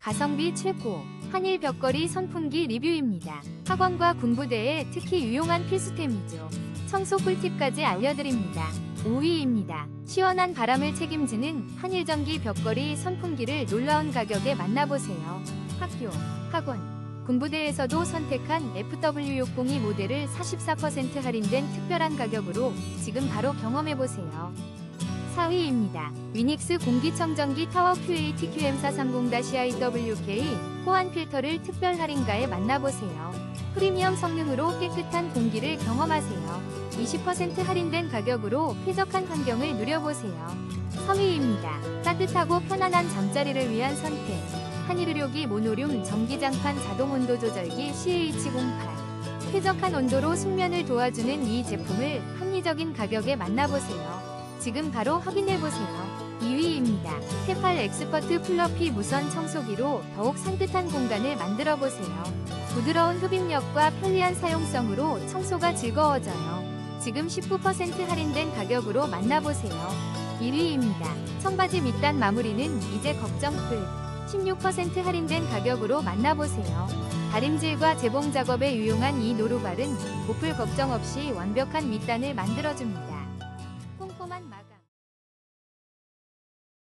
가성비 최고 한일 벽걸이 선풍기 리뷰입니다. 학원과 군부대에 특히 유용한 필수템이죠. 청소 꿀팁까지 알려드립니다. 5위입니다. 시원한 바람을 책임지는 한일전기 벽걸이 선풍기를 놀라운 가격에 만나보세요. 학교, 학원, 군부대에서도 선택한 FW602 모델을 44% 할인된 특별한 가격으로 지금 바로 경험해보세요. 4위입니다. 위닉스 공기청정기 타워 QATQM430-IWK 호환 필터를 특별 할인가에 만나보세요. 프리미엄 성능으로 깨끗한 공기를 경험하세요. 20% 할인된 가격으로 쾌적한 환경을 누려보세요. 3위입니다. 따뜻하고 편안한 잠자리를 위한 선택. 한일의료기 모노륨 전기장판 자동 온도 조절기 CH08. 쾌적한 온도로 숙면을 도와주는 이 제품을 합리적인 가격에 만나보세요. 지금 바로 확인해보세요. 2위입니다. 테팔 엑스퍼트 플러피 무선 청소기로 더욱 산뜻한 공간을 만들어보세요. 부드러운 흡입력과 편리한 사용성으로 청소가 즐거워져요. 지금 19% 할인된 가격으로 만나보세요. 1위입니다. 청바지 밑단 마무리는 이제 걱정 끝. 16% 할인된 가격으로 만나보세요. 다림질과 재봉 작업에 유용한 이 노루발은 보풀 걱정 없이 완벽한 밑단을 만들어줍니다. 위험한 마감.